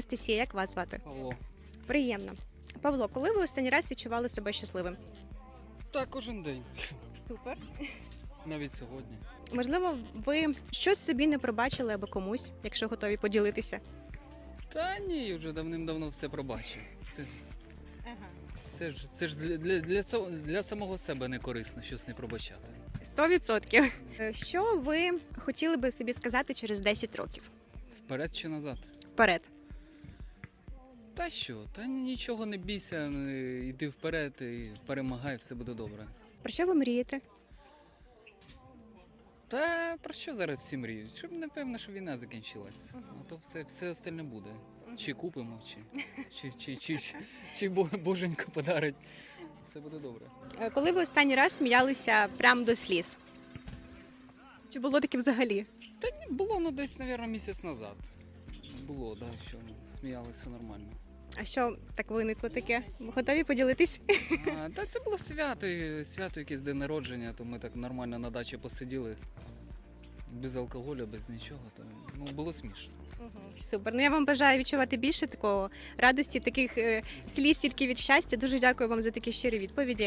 Анастасія, як вас звати? Павло. Приємно. Павло, коли ви останній раз відчували себе щасливим? Так, кожен день. Супер. Навіть сьогодні. Можливо, ви щось собі не пробачили або комусь, якщо готові поділитися. Та ні, вже давним-давно все пробачив. Це, Ага. це ж, це ж для, для, для, цього- для самого себе не корисно щось не пробачати. Сто відсотків. Е, Що ви хотіли би собі сказати через 10 років? Вперед чи назад? Вперед. Та що? Та нічого не бійся, йди вперед і перемагай, все буде добре. Про що ви мрієте? Та про що зараз всі мріють? Щоб напевно, що війна закінчилась. А то все, все остальне буде. Чи купимо, чи, чи, чи, чи, чи, чи Бо- боженька подарить. Все буде добре. Е, Коли ви останній раз сміялися прямо до сліз? Чи було таке взагалі? Та ні, було ну десь, мабуть, місяць назад. Було, да, що сміялися нормально. А що так виникло таке? Готові поділитись? А, та це було свято, свято якесь день народження, то ми так нормально на дачі посиділи. Без алкоголю, без нічого. То, ну, було смішно. Супер. Ну я вам бажаю відчувати більше такого радості, таких е, сліз тільки від щастя. Дуже дякую вам за такі щирі відповіді.